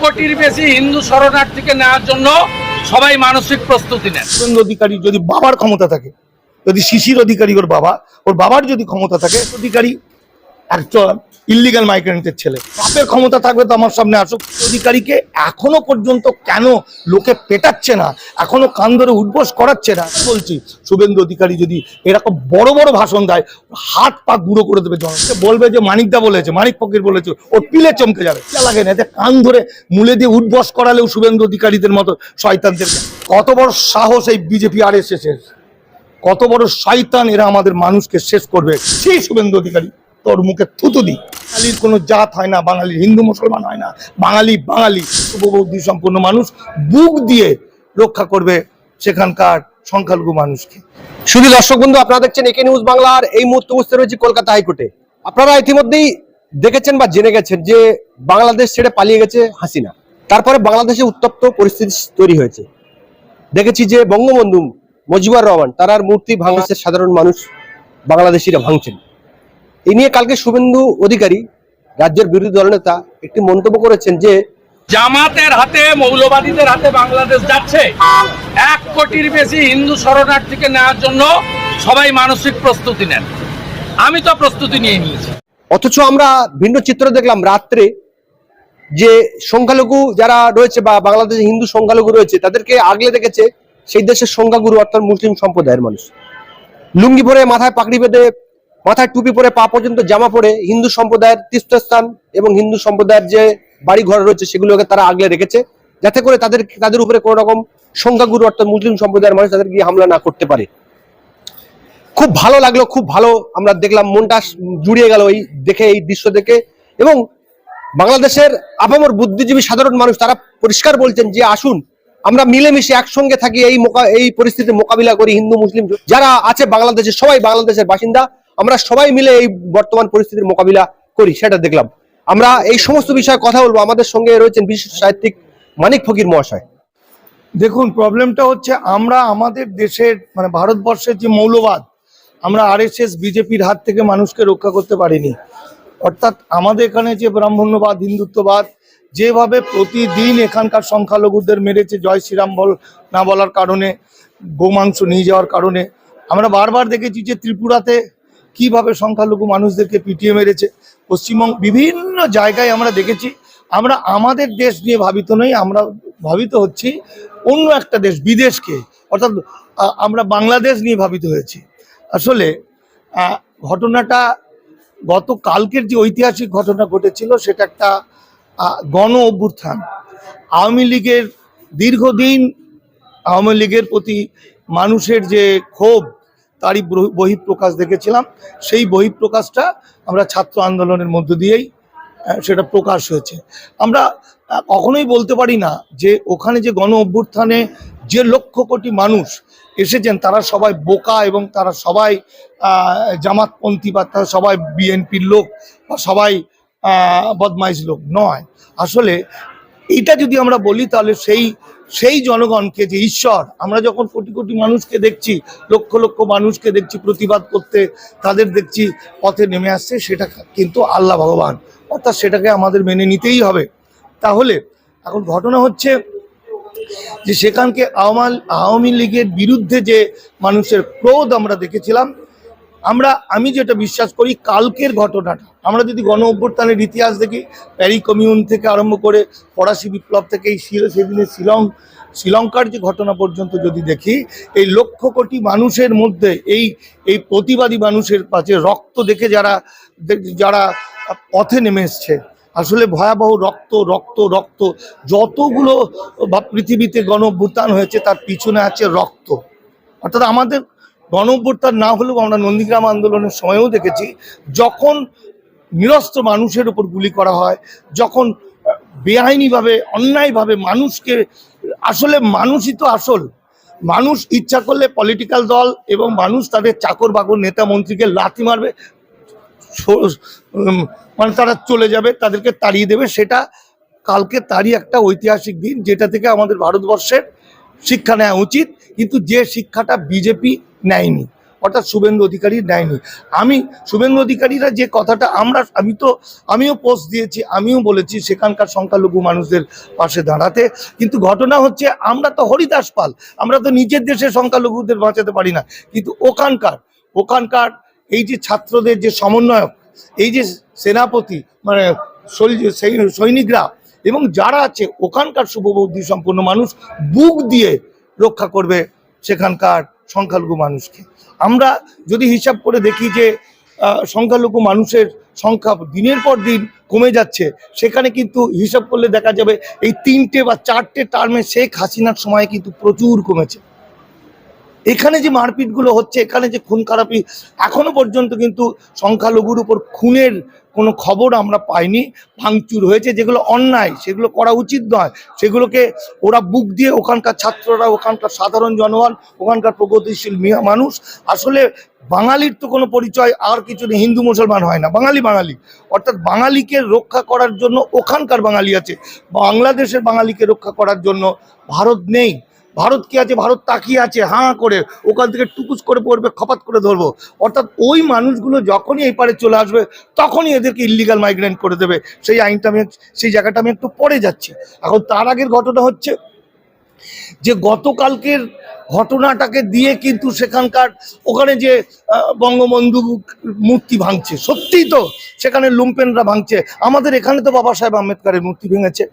কোটির বেশি হিন্দু শরণার্থীকে নেওয়ার জন্য সবাই মানসিক প্রস্তুতি নেন। অধিকারী যদি বাবার ক্ষমতা থাকে, যদি শিশির অধিকারী ওর বাবা, ওর বাবার যদি ক্ষমতা থাকে অধিকারী একজন ইলিগাল মাইগ্রেন্টের ছেলে। বাপের ক্ষমতা থাকবে তো আমার সামনে আসুক। অধিকারীকে এখনও পর্যন্ত কেন লোকে পেটাচ্ছে না? এখনও কান ধরে উদ্বোস করাচ্ছে না? বলছি, শুভেন্দু অধিকারী যদি এরকম বড় বড় ভাষণ দেয়, হাত পা গুঁড়ো করে দেবে জনকে বলবে যে মানিকদা বলেছে, মানিক ফকির বলেছে, ওর পিলে চমকে যাবে। যা লাগে না, এতে কান ধরে মুলে দিয়ে উদ্বস করালেও শুভেন্দু অধিকারীদের মতো শয়তানদের। কত বড় সাহস এই বিজেপি আর এস কত বড় শয়তান এরা আমাদের মানুষকে শেষ করবে? সেই শুভেন্দু অধিকারী। তোর মুখে থুতু দি বাঙালির কোনো জাত হয় না, বাঙালির হিন্দু মুসলমান হয় না। বাঙালি বাঙালি শুভবুদ্ধি সম্পূর্ণ মানুষ বুক দিয়ে রক্ষা করবে সেখানকার সংখ্যালঘু মানুষকে। শুধু দর্শক বন্ধু, আপনারা দেখছেন একে নিউজ বাংলার, এই মুহূর্তে উপস্থিত রয়েছে কলকাতা হাইকোর্টে। আপনারা ইতিমধ্যেই দেখেছেন বা জেনে গেছেন যে বাংলাদেশ ছেড়ে পালিয়ে গেছে হাসিনা। তারপরে বাংলাদেশে উত্তপ্ত পরিস্থিতি তৈরি হয়েছে। দেখেছি যে বঙ্গবন্ধু মজিবুর রহমান, তার মূর্তি বাংলাদেশের সাধারণ মানুষ, বাংলাদেশিরা ভাঙছেন। এই নিয়ে কালকে শুভেন্দু অধিকারী রাজ্যের বিরোধী দলনেতা একটি মন্তব্য করেছেন যে জামাতের হাতে মৌলবাদীদের হাতে বাংলাদেশ যাচ্ছে। এক কোটির বেশি হিন্দু শরণার্থীকে নেওয়ার জন্য সবাই মানসিক প্রস্তুতি নেন। আমি তো প্রস্তুতি নিয়ে নিয়েছি। অথচ আমরা ভিন্ন চিত্র দেখলাম রাত্রে যে সংখ্যালঘু যারা রয়েছে বা বাংলাদেশে হিন্দু সংখ্যালঘু রয়েছে তাদেরকে আগলে রেখেছে সেই দেশের সংখ্যাগুরু অর্থাৎ মুসলিম সম্প্রদায়ের মানুষ। লুঙ্গি পরে মাথায় পাগড়ি বেঁধে মাথায় টুপি পরে পা পর্যন্ত জামা পরে হিন্দু সম্প্রদায়ের তীর্থস্থান এবং হিন্দু সম্প্রদায়ের যে বাড়ি ঘর রয়েছে সেগুলোকে তারা আগলে রেখেছে, যাতে করে তাদের তাদের উপরে কোনো রকম সংখ্যাগুরু অর্থাৎ মুসলিম সম্প্রদায়ের মানুষ তাদের গিয়ে হামলা না করতে পারে। খুব ভালো লাগল, খুব ভালো আমরা দেখলাম, মনটা জুড়িয়ে গেল এই দেখে, এই দৃশ্য দেখে এবং বাংলাদেশের আপামর বুদ্ধিজীবী সাধারণ মানুষ তারা পরিষ্কার বলছেন যে আসুন, আমরা মিলেমিশে একসঙ্গে থাকি এই এই পরিস্থিতির মোকাবিলা করি হিন্দু, মুসলিম, যারা আছে বাংলাদেশে সবাই বাংলাদেশের বাসিন্দা। আমরা সবাই মিলে এই বর্তমান পরিস্থিতির মোকাবিলা করি, সেটা দেখলাম। আমরা এই সমস্ত বিষয়ে কথা বলব। আমাদের সঙ্গে রয়েছেন বিশিষ্ট সাহিত্যিক মানিক ফকির মহাশয়। দেখুন, প্রবলেমটা হচ্ছে আমরা আমাদের দেশের মানে ভারতবর্ষের যে মৌলবাদ, আমরা আরএসএস বিজেপির হাত থেকে মানুষকে রক্ষা করতে পারিনি। অর্থাৎ আমাদের এখানে যে ব্রাহ্মণ্যবাদ, হিন্দুত্ববাদ, যেভাবে প্রতিদিন এখানকার সংখ্যালঘুদের মেরেছে, জয় শ্রীরাম বল, না বলার কারণে, গোমাংস নিয়ে যাওয়ার কারণে, আমরা বারবার দেখেছি যে ত্রিপুরাতে কীভাবে সংখ্যালঘু মানুষদেরকে পিটিয়ে মেরেছে? পশ্চিমবঙ্গ বিভিন্ন জায়গায় আমরা দেখেছি, আমরা আমাদের দেশ নিয়ে ভাবিত নই, আমরা ভাবিত হচ্ছি অন্য একটা দেশ, বিদেশকে। অর্থাৎ আমরা বাংলাদেশ নিয়ে ভাবিত হয়েছি। আসলে ঘটনাটা গত কালকের যে ঐতিহাসিক ঘটনা ঘটেছিল, সেটা একটা গণ অভ্যুত্থান। আওয়ামী লীগের দীর্ঘদিন, আওয়ামী লীগের প্রতি মানুষের যে ক্ষোভ তারই বহিঃপ্রকাশ দেখেছিলাম। সেই বহিঃপ্রকাশটা আমরা ছাত্র আন্দোলনের মধ্য দিয়েই সেটা প্রকাশ হয়েছে। আমরা কখনোই বলতে পারি না যে ওখানে যে গণ অভ্যুত্থানে যে লক্ষ কোটি মানুষ এসেছেন, তারা সবাই বোকা এবং তারা সবাই জামাতপন্থী বা তারা সবাই বিএনপির লোক বা সবাই বদমাইশ লোক নয়। আসলে এইটা যদি আমরা বলি, তাহলে সেই সেই জনগণকে যে ঈশ্বর, আমরা যখন কোটি কোটি মানুষকে দেখছি, লক্ষ লক্ষ মানুষকে দেখছি প্রতিবাদ করতে, তাদের দেখছি পথে নেমে আসছে, সেটা কিন্তু আল্লাহ ভগবান। অর্থাৎ সেটাকে আমাদের মেনে নিতেই হবে। তাহলে এখন ঘটনা হচ্ছে যে সেখানকে আওয়ামী আওয়ামী লীগের বিরুদ্ধে যে মানুষের ক্রোধ আমরা দেখেছিলাম আমরা, আমি যেটা বিশ্বাস করি, কালকের ঘটনাটা, আমরা যদি গণ অভ্যুত্থানের ইতিহাস দেখি, প্যারি কমিউন থেকে আরম্ভ করে ফরাসি বিপ্লব থেকে এই সেদিনে শিলং শ্রীলঙ্কার যে ঘটনা পর্যন্ত যদি দেখি, এই লক্ষ কোটি মানুষের মধ্যে এই এই প্রতিবাদী মানুষের কাছে রক্ত দেখে যারা যারা পথে নেমে এসছে, আসলে ভয়াবহ রক্ত রক্ত রক্ত, যতগুলো বা পৃথিবীতে গণ হয়েছে, তার পিছনে আছে রক্ত। অর্থাৎ আমাদের গণ না হলেও আমরা নন্দীগ্রাম আন্দোলনের সময়ও দেখেছি, যখন নিরস্ত্র মানুষের উপর গুলি করা হয়, যখন বেআইনিভাবে, অন্যায়ভাবে মানুষকে, আসলে মানুষই তো আসল। মানুষ ইচ্ছা করলে পলিটিক্যাল দল এবং মানুষ তাদের চাকর বাকর নেতা মন্ত্রীকে লাথি মারবে মানে তারা চলে যাবে, তাদেরকে তাড়িয়ে দেবে, সেটা কালকে তারই একটা ঐতিহাসিক দিন, যেটা থেকে আমাদের ভারতবর্ষের শিক্ষা নেওয়া উচিত। কিন্তু যে শিক্ষাটা বিজেপি নেয়নি। অর্থাৎ শুভেন্দু অধিকারী নেয়নি। আমি, শুভেন্দু অধিকারীরা যে কথাটা আমরা, আমি তো, আমিও পোস্ট দিয়েছি, আমিও বলেছি সেখানকার সংখ্যালঘু মানুষদের পাশে দাঁড়াতে। কিন্তু ঘটনা হচ্ছে, আমরা তো হরিদাস পাল, আমরা তো নিজের দেশের সংখ্যালঘুদের বাঁচাতে পারি না। কিন্তু ওখানকার ওখানকার এই যে ছাত্রদের যে সমন্বয়ক, এই যে সেনাপতি মানে সৈনিকরা, এবং যারা আছে, ওখানকার শুভবুদ্ধি সম্পন্ন মানুষ, বুক দিয়ে রক্ষা করবে সেখানকার সংখ্যালঘু মানুষকে। আমরা যদি হিসাব করে দেখি যে সংখ্যালঘু মানুষের সংখ্যা দিনের পর দিন কমে যাচ্ছে, সেখানে কিন্তু হিসাব করলে দেখা যাবে এই তিনটে বা চারটে টার্মে শেখ হাসিনার সময় কিন্তু প্রচুর কমেছে। এখানে যে মারপিটগুলো হচ্ছে, এখানে যে খুন খারাপি, এখনও পর্যন্ত কিন্তু সংখ্যালঘুর উপর খুনের কোনো খবর আমরা পাইনি। ভাঙচুর হয়েছে, যেগুলো অন্যায়, সেগুলো করা উচিত নয়। সেগুলোকে ওরা বুক দিয়ে ওখানকার ছাত্ররা, ওখানকার সাধারণ জনগণ, ওখানকার প্রগতিশীল মিয়া মানুষ। আসলে বাঙালির তো কোনো পরিচয় আর কিছু নেই, হিন্দু মুসলমান হয় না, বাঙালি বাঙালি। অর্থাৎ বাঙালিকে রক্ষা করার জন্য ওখানকার বাঙালি আছে, বাংলাদেশের বাঙালিকে রক্ষা করার জন্য ভারত নেই। ভারত কি আছে? ভারত তাকিয়ে আছে, হাঁ করে। ওখান থেকে টুকুস করে পড়বে, খপাত করে ধরবো। অর্থাৎ ওই মানুষগুলো যখনই এই পারে চলে আসবে, তখনই এদেরকে ইলিগাল মাইগ্রেন্ট করে দেবে। সেই আইনটা আমি সেই জায়গাটা আমি একটু পরে যাচ্ছি। এখন তার আগের ঘটনা হচ্ছে যে, গতকালকের ঘটনাটাকে দিয়ে কিন্তু সেখানকার ওখানে যে বঙ্গবন্ধু মূর্তি ভাঙছে। সত্যিই তো সেখানে লুম্পেনরা ভাঙছে। আমাদের এখানে তো বাবা সাহেব আম্বেদকারের মূর্তি ভেঙেছে।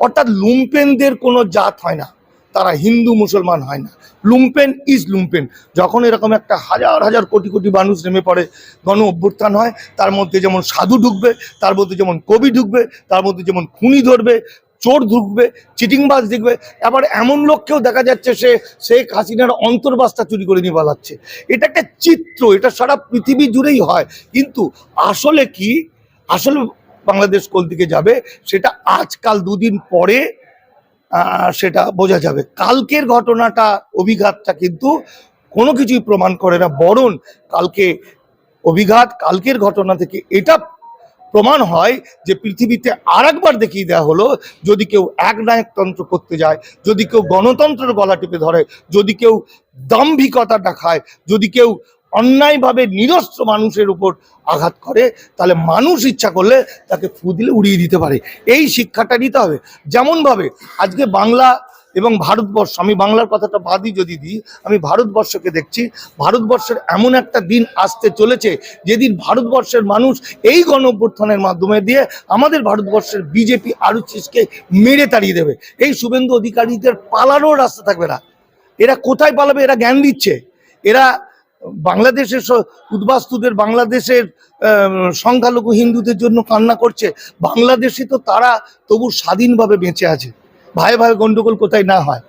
অর্থাৎ লুম্পেনদের কোনো জাত হয় না। তারা হিন্দু মুসলমান হয় না। Lumpen is lumpen. যখন এরকম একটা হাজার হাজার কোটি কোটি মানুষ নেমে পড়ে, গণ অভ্যুত্থান হয়, তার মধ্যে যেমন সাধু ঢুকবে, তার মধ্যে যেমন কবি ঢুকবে, তার মধ্যে যেমন খুনি ধরবে, চোর ঢুকবে, চিটিংবাজ দেখবে, আবার এমন লোককেও দেখা যাচ্ছে সে শেখ হাসিনার অন্তর্বাসটা চুরি করে নিয়ে পালাচ্ছে। এটা একটা চিত্র, এটা সারা পৃথিবী জুড়েই হয়। কিন্তু আসলে কি? আসলে বাংলাদেশ কোন দিকে যাবে, সেটা আজকাল দুদিন পরে সেটা বোঝা যাবে। কালকের ঘটনাটা, অভিঘাতটা কিন্তু কোনো কিছুই প্রমাণ করে না। বরং কালকে অভিঘাত, কালকের ঘটনা থেকে এটা প্রমাণ হয় যে পৃথিবীতে আর একবার দেখিয়ে দেওয়া হলো, যদি কেউ এক নায়কতন্ত্র করতে যায়, যদি কেউ গণতন্ত্রের গলা টিপে ধরে, যদি কেউ দাম্ভিকতা দেখায়, যদি কেউ অন্যায়ভাবে নিরস্ত্র মানুষের উপর আঘাত করে, তাহলে মানুষ ইচ্ছা করলে তাকে ফু দিলে উড়িয়ে দিতে পারে। এই শিক্ষাটা নিতে হবে। যেমনভাবে আজকে বাংলা এবং ভারতবর্ষ, আমি বাংলার কথাটা বাদই যদি দিই, আমি ভারতবর্ষকে দেখছি, ভারতবর্ষের এমন একটা দিন আসতে চলেছে, যেদিন ভারতবর্ষের মানুষ এই গণ মাধ্যমে দিয়ে আমাদের ভারতবর্ষের বিজেপি আরুচিসকে মেরে তাড়িয়ে দেবে। এই শুভেন্দু অধিকারীদের পালানোর রাস্তা থাকবে না। এরা কোথায় পালাবে? এরা জ্ঞান দিচ্ছে। এরা বাংলাদেশের উদ্বাস্তুদের, বাংলাদেশের সংখ্যালঘু হিন্দুদের জন্য কান্না করছে। বাংলাদেশে তো তারা তবু স্বাধীনভাবে বেঁচে আছে। ভাই ভাই, গন্ডগোল কোথায় না হয়?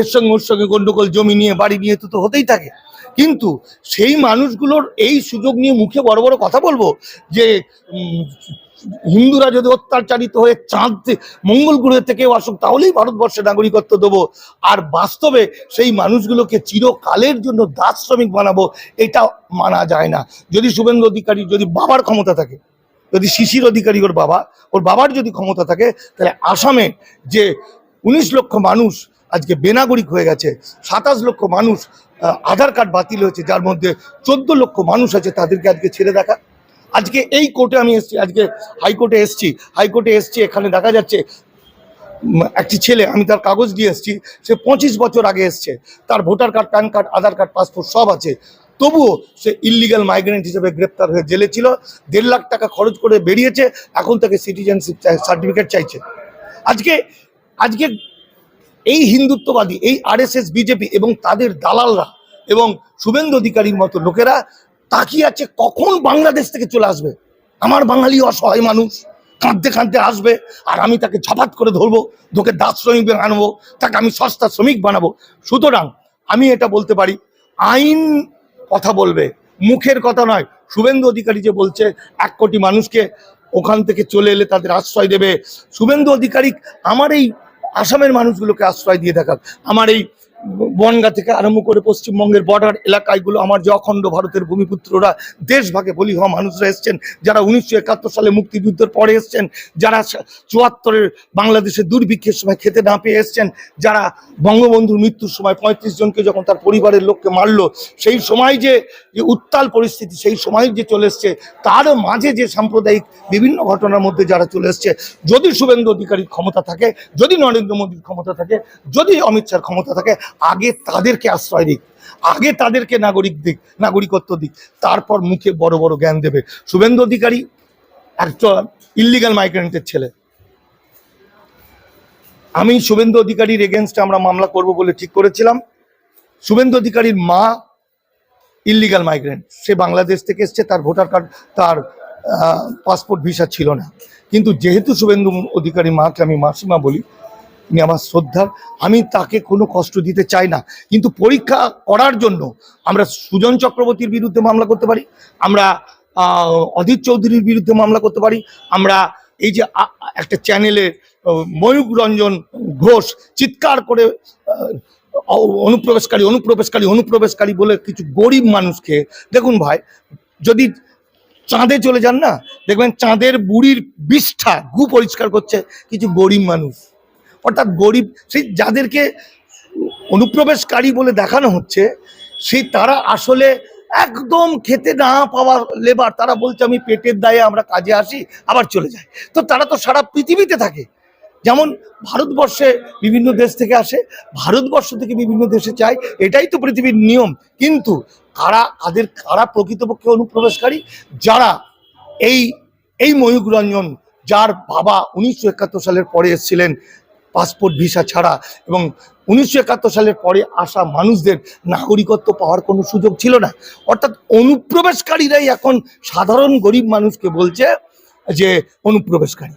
এর সঙ্গে ওর সঙ্গে গন্ডগোল, জমি নিয়ে, বাড়ি নিয়ে তো তো হতেই থাকে। কিন্তু সেই মানুষগুলোর এই সুযোগ নিয়ে মুখে বড় বড় কথা বলব যে হিন্দুরা যদি অত্যাচারিত হয়ে চাঁদ মঙ্গল গ্রহে থেকেও আসুক, তাহলেই ভারতবর্ষে নাগরিকত্ব দেবো। আর বাস্তবে সেই মানুষগুলোকে চিরকালের জন্য দাস শ্রমিক বানাবো, এটা মানা যায় না। যদি শুভেন্দু অধিকারী, যদি বাবার ক্ষমতা থাকে, যদি শিশির অধিকারী ওর বাবা, ওর বাবার যদি ক্ষমতা থাকে, তাহলে আসামে যে উনিশ লক্ষ মানুষ আজকে বেনাগরিক হয়ে গেছে, সাতাশ লক্ষ মানুষ আধার কার্ড বাতিল হয়েছে, যার মধ্যে চোদ্দ লক্ষ মানুষ আছে, তাদেরকে আজকে ছেড়ে দেখা। আজকে এই কোর্টে আমি এসেছি, আজকে হাইকোর্টে এসেছি হাইকোর্টে এসেছি, এখানে দেখা যাচ্ছে একটি ছেলে, আমি তার কাগজ দিয়ে এসেছি, সে পঁচিশ বছর আগে এসছে, তার voter card, PAN card, Aadhaar card, passport সব আছে। তবুও সে ইলিগাল মাইগ্রেন্ট হিসেবে গ্রেপ্তার হয়ে জেলে ছিল, দেড় লাখ টাকা খরচ করে বেরিয়েছে, এখন তাকে সিটিজেনশিপ সার্টিফিকেট চাইছে। আজকে আজকে এই হিন্দুত্ববাদী, এই আরএসএস বিজেপি এবং তাদের দালালরা এবং শুভেন্দু অধিকারীর মতো লোকেরা তাকিয়ে আছে, কখন বাংলাদেশ থেকে চলে আসবে? আমার বাঙালি অসহায় মানুষ কাঁদতে কাঁদতে আসবে, আর আমি তাকে ঝপাত করে ধরবো, তোকে দাস শ্রমিক আনব, তাকে আমি সস্তা শ্রমিক বানাবো। সুতরাং আমি এটা বলতে পারি, আইন কথা বলবে, মুখের কথা নয়। শুভেন্দু অধিকারী যে বলছে, এক কোটি মানুষকে ওখান থেকে চলে এলে তাদের আশ্রয় দেবে। শুভেন্দু অধিকারী, আমার এই আসামের মানুষগুলোকে আশ্রয় দিয়ে দেখাক। আমার এই বনগা থেকে আরম্ভ করে পশ্চিমবঙ্গের বর্ডার এলাকাগুলো আমার যে অখণ্ড ভারতের ভূমিপুত্ররা দেশভাগে বলি হওয়া মানুষরা এসছেন, যারা উনিশশো একাত্তর সালে মুক্তিযুদ্ধের পরে এসছেন, যারা চুয়াত্তরের বাংলাদেশে দুর্ভিক্ষের সময় খেতে না পেয়ে এসছেন, যারা বঙ্গবন্ধুর মৃত্যুর সময় পঁয়ত্রিশ জনকে যখন তার পরিবারের লোককে মারলো, সেই সময় যে যে উত্তাল পরিস্থিতি, সেই সময় যে চলে এসছে, তারও মাঝে যে সাম্প্রদায়িক বিভিন্ন ঘটনার মধ্যে যারা চলে এসছে, যদি শুভেন্দু অধিকারীর ক্ষমতা থাকে, যদি নরেন্দ্র মোদীর ক্ষমতা থাকে, যদি অমিত শাহর ক্ষমতা থাকে আগে তাদেরকে আশ্রয় দিক, আগে তাদেরকে নাগরিক দিক, নাগরিকত্ব দিক, তারপর মুখে বড় বড় জ্ঞান দেবে। শুভেন্দু অধিকারী একজন ইল্লিগাল মাইগ্রেন্টের ছেলে। আমি শুভেন্দু অধিকারীর এগেনস্টে আমরা মামলা করব বলে ঠিক করেছিলাম। শুভেন্দু অধিকারীর মা ইল্লিগাল মাইগ্রেন্ট সে বাংলাদেশ থেকে এসছে, তার ভোটার কার্ড তার পাসপোর্ট ভিসা ছিল না। কিন্তু যেহেতু শুভেন্দু অধিকারী মাকে আমি মাসিমা বলি তিনি আমার শ্রদ্ধার। আমি তাকে কোনো কষ্ট দিতে চাই না। কিন্তু পরীক্ষা করার জন্য আমরা সুজন চক্রবর্তীর বিরুদ্ধে মামলা করতে পারি, আমরা অধীর চৌধুরীর বিরুদ্ধে মামলা করতে পারি, আমরা এই যে একটা চ্যানেলে ময়ূক রঞ্জন ঘোষ চিৎকার করে অনুপ্রবেশকারী অনুপ্রবেশকারী অনুপ্রবেশকারী বলে কিছু গরিব মানুষকে, দেখুন ভাই, যদি চাঁদে চলে যান না, দেখবেন চাঁদের বুড়ির বিষ্ঠা গু পরিষ্কার করছে কিছু গরিব মানুষ। অর্থাৎ গরিব, সেই যাদেরকে অনুপ্রবেশকারী বলে দেখানো হচ্ছে, সেই তারা আসলে একদম খেতে না পাওয়া লেবার, তারা বলছে, আমি পেটের দায়ে আমরা কাজে আসি, আবার চলে যাই। তো তারা তো সারা পৃথিবীতে থাকে। যেমন ভারতবর্ষে বিভিন্ন দেশ থেকে আসে, ভারতবর্ষ থেকে বিভিন্ন দেশে চায় এটাই তো পৃথিবীর নিয়ম। কিন্তু কারা, কাদের, কারা প্রকৃতপক্ষে অনুপ্রবেশকারী? যারা এই এই ময়ূক রঞ্জন যার বাবা উনিশশো একাত্তর সালের পরে এসেছিলেন পাসপোর্ট, ভিসা ছাড়া এবং উনিশশো একাত্তর সালের পরে আসা মানুষদের নাগরিকত্ব পাওয়ার কোনো সুযোগ ছিল না। অর্থাৎ অনুপ্রবেশকারীরাই এখন সাধারণ গরিব মানুষকে বলছে যে অনুপ্রবেশকারী।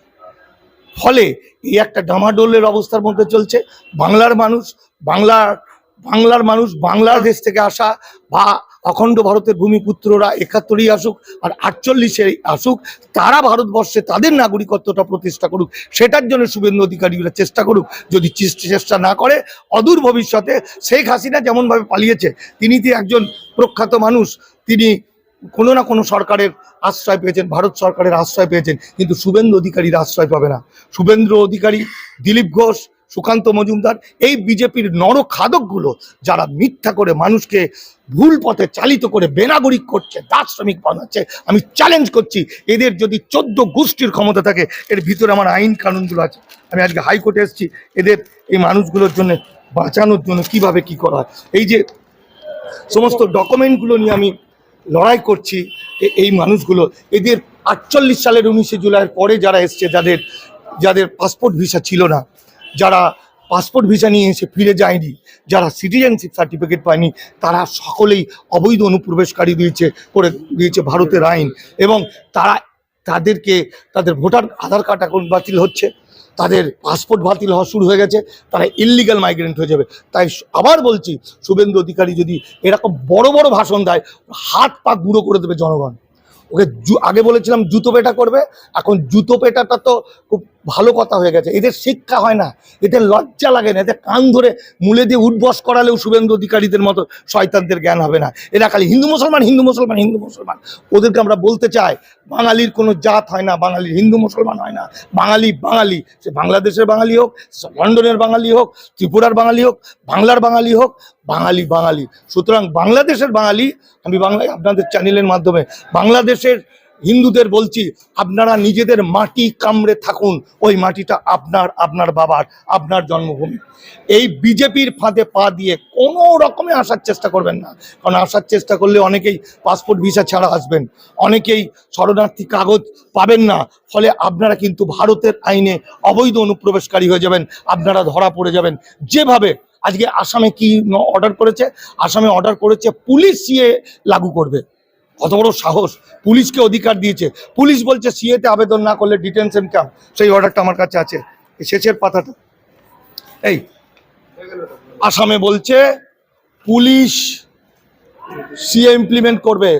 ফলে এই একটা ডামাডোলের অবস্থার মধ্যে চলছে। বাংলার মানুষ বাংলার বাংলার মানুষ বাংলাদেশ থেকে আসা বা অখণ্ড ভারতের ভূমিপুত্ররা একাত্তরই আসুক আর আটচল্লিশে আসুক, তারা ভারতবর্ষে তাদের নাগরিকত্বটা প্রতিষ্ঠা করুক, সেটার জন্য শুভেন্দু অধিকারীরা চেষ্টা করুক যদি চেষ্টা না করে, অদূর ভবিষ্যতে শেখ হাসিনা যেমনভাবে পালিয়েছে, তিনি তো একজন প্রখ্যাত মানুষ, তিনি কোনো না কোনো সরকারের আশ্রয় পেয়েছেন, ভারত সরকারের আশ্রয় পেয়েছেন, কিন্তু শুভেন্দু অধিকারীর আশ্রয় পাবে না। শুভেন্দ্র অধিকারী, দিলীপ ঘোষ সুকান্ত মজুমদার, এই বিজেপির নরখাদকগুলো যারা মিথ্যা করে মানুষকে ভুল পথে চালিত করে বেনাগরিক করছে, দাস শ্রমিক বানাচ্ছে, আমি চ্যালেঞ্জ করছি, এদের যদি চোদ্দ গোষ্ঠীর ক্ষমতা থাকে, এর ভিতরে আমার আইন কানুনগুলো আছে। আমি আজকে হাইকোর্টে এসেছি, এদের এই মানুষগুলোর জন্য, বাঁচানোর জন্য কীভাবে কি করা হয়? এই যে সমস্ত ডকুমেন্টগুলো নিয়ে আমি লড়াই করছি এই মানুষগুলো, এদের আটচল্লিশ সালের উনিশে জুলাইয়ের পরে যারা এসছে, যাদের যাদের পাসপোর্ট ভিসা ছিল না যারা পাসপোর্ট ভিসা নিয়ে এসে ফিরে যায়নি, যারা সিটিজেনশিপ সার্টিফিকেট পায়নি, তারা সকলেই অবৈধ অনুপ্রবেশকারী দিয়েছে, করে দিয়েছে ভারতের আইন এবং তারা তাদেরকে, তাদের ভোটার আধার কার্ড এখন বাতিল হচ্ছে, তাদের পাসপোর্ট বাতিল হওয়া শুরু হয়ে গেছে, তারা ইললিগাল মাইগ্রেন্ট হয়ে যাবে। তাই আবার বলছি, শুভেন্দু অধিকারী যদি এরকম বড় বড় ভাষণ দেয়, হাত পা গুঁড়ো করে দেবে জনগণ। ওকে আগে বলেছিলাম জুতো পেটা করবে, এখন জুতো পেটাটা তো খুব ভালো কথা হয়ে গেছে। এদের শিক্ষা হয় না। এদের লজ্জা লাগে না। এদের কান ধরে মূলে দিয়ে উঠবস করালেও শুভেন্দু অধিকারীদের মতো শয়তানদের জ্ঞান হবে না। এরা খালি হিন্দু মুসলমান হিন্দু মুসলমান হিন্দু মুসলমান। ওদেরকে আমরা বলতে চাই, বাঙালির কোনো জাত হয় না, বাঙালির হিন্দু মুসলমান হয় না। বাঙালি বাঙালি। সে বাংলাদেশের বাঙালি হোক লন্ডনের বাঙালি হোক, ত্রিপুরার বাঙালি হোক, বাংলার বাঙালি হোক, বাঙালি বাঙালি। সুতরাং বাংলাদেশের বাঙালি, আমি বাংলায় আপনাদের চ্যানেলের মাধ্যমে, বাংলাদেশের হিন্দুদের বলছি, আপনারা নিজেদের মাটি কামড়ে থাকুন। ওই মাটিটা আপনার আপনার বাবার, আপনার জন্মভূমি। এই বিজেপির ফাঁদে পা দিয়ে কোনো রকমে আসার চেষ্টা করবেন না। কারণ আসার চেষ্টা করলে অনেকেই পাসপোর্ট ভিসা ছাড়া আসবেন। অনেকেই শরণার্থী কাগজ পাবেন না। ফলে আপনারা কিন্তু ভারতের আইনে অবৈধ অনুপ্রবেশকারী হয়ে যাবেন। আপনারা ধরা পড়ে যাবেন। যেভাবে আজকে আসামে কি অর্ডার করেছে? আসামে অর্ডার করেছে পুলিশ সিএ লাগু করবে। কত বড় সাহস। পুলিশকে অধিকার দিয়েছে। পুলিশ বলছে, সিএতে আবেদন না করলে ডিটেনশন ক্যাম্প সেই অর্ডারটা আমার কাছে আছে। শেষের পাতাটা। এই, আসামে বলছে, পুলিশ সিএ ইমপ্লিমেন্ট করবে।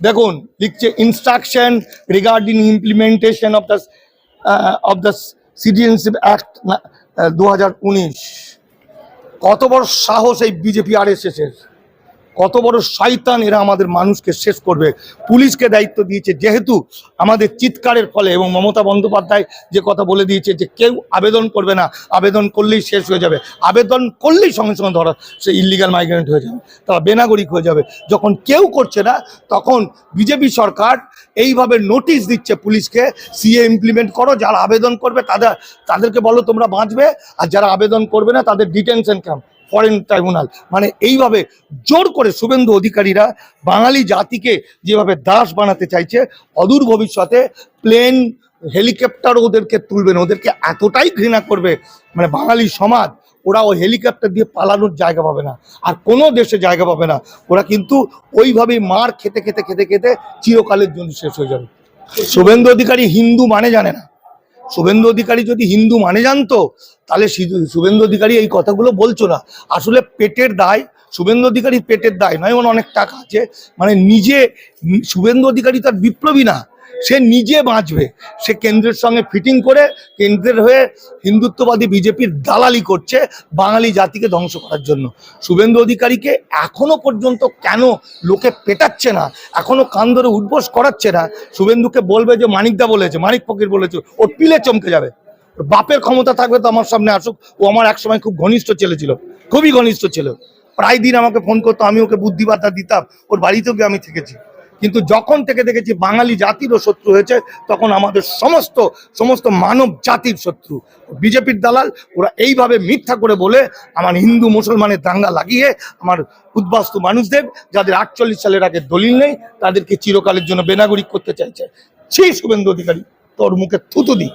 দেখুন, লিখছে instruction regarding implementation of the of the citizenship act দু হাজার উনিশ। কত বড় সাহস এই বিজেপি আর এস এর কত বড় শয়তান এরা আমাদের মানুষকে শেষ করবে। পুলিশকে দায়িত্ব দিয়েছে, যেহেতু আমাদের চিৎকারের ফলে এবং মমতা বন্দ্যোপাধ্যায় যে কথা বলে দিয়েছে যে কেউ আবেদন করবে না, আবেদন করলেই শেষ হয়ে যাবে। আবেদন করলেই সঙ্গে সঙ্গে ধরা, সে ইলিগাল মাইগ্রেন্ট হয়ে যাবে, তারা বেনাগরিক হয়ে যাবে। যখন কেউ করছে না, তখন বিজেপি সরকার এইভাবে নোটিশ দিচ্ছে পুলিশকে সিএ ইমপ্লিমেন্ট করো, যারা আবেদন করবে তাদের, তাদেরকে বলো তোমরা বাঁচবে, আর যারা আবেদন করবে না তাদের ডিটেনশন ক্যাম্প ফরেন ট্রাইব্যুনাল। মানে এইভাবে জোর করে শুভেন্দু অধিকারীরা বাঙালি জাতিকে যেভাবে দাস বানাতে চাইছে, অদূর ভবিষ্যতে প্লেন হেলিকপ্টার ওদেরকে তুলবেন ওদেরকে এতটাই ঘৃণা করবে মানে বাঙালি সমাজ, ওরা ওই হেলিকপ্টার দিয়ে পালানোর জায়গা পাবে না, আর কোনো দেশে জায়গা পাবে না। ওরা কিন্তু ওইভাবেই মার খেতে খেতে খেতে খেতে চিরকালের জন্য শেষ হয়ে যাবে। শুভেন্দু অধিকারী হিন্দু মানে জানে না। শুভেন্দু অধিকারী যদি হিন্দু মানে জানতো, তাহলে শুভেন্দু অধিকারী এই কথাগুলো বলছো না। আসলে পেটের দায়, শুভেন্দু অধিকারীর পেটের দায় নয়, ওর অনেক টাকা আছে। মানে নিজে, শুভেন্দু অধিকারী তার বিপ্লবী না। সে নিজে বাঁচবে। সে কেন্দ্রের সঙ্গে ফিটিং করে কেন্দ্রের হয়ে হিন্দুত্ববাদী বিজেপির দালালি করছে বাঙালি জাতিকে ধ্বংস করার জন্য। শুভেন্দু অধিকারীকে এখনও পর্যন্ত কেন লোকে পেটাচ্ছে না, এখনও কান ধরে উদ্বোস করাচ্ছে না, শুভেন্দুকে বলবে যে মানিকদা বলেছে, মানিক ফকির বলেছে, ও পিলে চমকে যাবে। ওর বাপের ক্ষমতা থাকবে তো আমার সামনে আসুক, ও আমার একসময় খুব ঘনিষ্ঠ ছেলে ছিল, খুবই ঘনিষ্ঠ ছিল। প্রায় দিন আমাকে ফোন করতো, আমি ওকে বুদ্ধিবার্তা দিতাম, ওর বাড়িতেও গিয়ে আমি থেকেছি। কিন্তু যখন থেকে দেখেছি বাঙালি জাতিরও শত্রু হয়েছে, তখন আমাদের সমস্ত সমস্ত মানব জাতির শত্রু। বিজেপির দালাল, ওরা এইভাবে মিথ্যা করে বলে আমার হিন্দু মুসলমানের দাঙ্গা লাগিয়ে আমার উদ্বাস্তু মানুষদের, যাদের আটচল্লিশ সালের আগে দলিল নেই, তাদেরকে চিরকালের জন্য বেনাগরিক করতে চাইছে। সেই শুভেন্দু অধিকারী, তোর মুখে থুতু দিই।